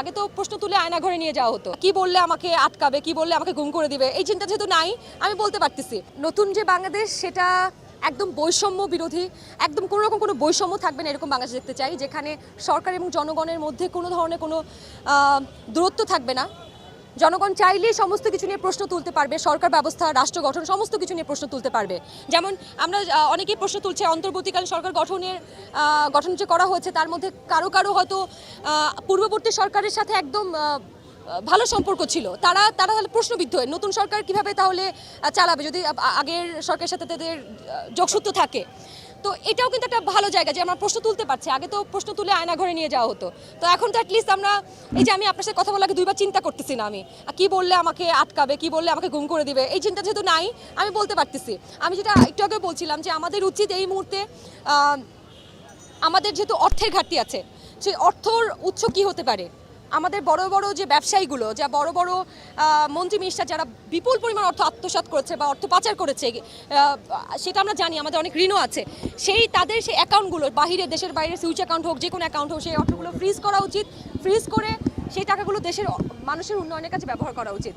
আগে তো প্রশ্ন তুলে আয়না ঘরে নিয়ে যাওয়া হতো। কি বললে আমাকে আটকাবে, কি বললে আমাকে গুম করে দিবে? এই চিন্তা যেহেতু নাই, আমি বলতে পারতেছি। নতুন যে বাংলাদেশ, সেটা একদম বৈষম্য বিরোধী, একদম কোনো রকম কোনো বৈষম্য থাকবে না এরকম বাংলাদেশ দেখতে চাই, যেখানে সরকার এবং জনগণের মধ্যে কোনো ধরনের কোনো দূরত্ব থাকবে না। জনগণ চাইলে সমস্ত কিছু নিয়ে প্রশ্ন তুলতে পারবে, সরকার ব্যবস্থা, রাষ্ট্র গঠন, সমস্ত কিছু নিয়ে প্রশ্ন তুলতে পারবে। যেমন আমরা অনেকেই প্রশ্ন তুলছে অন্তর্বর্তীকালীন সরকার গঠনের গঠন যে করা হয়েছে, তার মধ্যে কারও কারও হয়তো পূর্ববর্তী সরকারের সাথে একদম ভালো সম্পর্ক ছিল। তারা তারা তাহলে প্রশ্নবিদ্ধ হয়, নতুন সরকার কীভাবে তাহলে চালাবে যদি আগের সরকারের সাথে তাদের যোগসূত্র থাকে। তো এটাও কিন্তু একটা ভালো জায়গা যে আমরা প্রশ্ন তুলতে পারছি। আগে তো প্রশ্ন তুলে আয়না ঘরে নিয়ে যাওয়া হতো। তো এখন তো অ্যাটলিস্ট আমরা, এই যে আমি আপনার সাথে কথা আগে দুইবার চিন্তা করতেছি না আমি। কি বললে আমাকে আটকাবে, কি বললে আমাকে গুম করে দিবে? এই চিন্তা যেহেতু নাই, আমি বলতে পারতেছি। আমি যেটা একটু আগে বলছিলাম যে আমাদের উচিত এই মুহূর্তে আমাদের যেহেতু অর্থের ঘাটতি আছে, সেই অর্থর উৎস কি হতে পারে? আমাদের বড় বড় যে ব্যবসায়ীগুলো, যা বড় বড় মন্ত্রী মিনিস্টার যারা বিপুল পরিমাণ অর্থ আত্মসাত করেছে বা অর্থ পাচার করেছে সেটা আমরা জানি, আমাদের অনেক ঋণও আছে। সেই, তাদের সেই অ্যাকাউন্টগুলো, বাহিরে, দেশের বাইরে সুইচ অ্যাকাউন্ট হোক যে কোনো অ্যাকাউন্ট হোক, সেই অর্থগুলো ফ্রিজ করা উচিত। ফ্রিজ করে সেই টাকাগুলো দেশের, মানুষের উন্নয়নের কাছে ব্যবহার করা উচিত।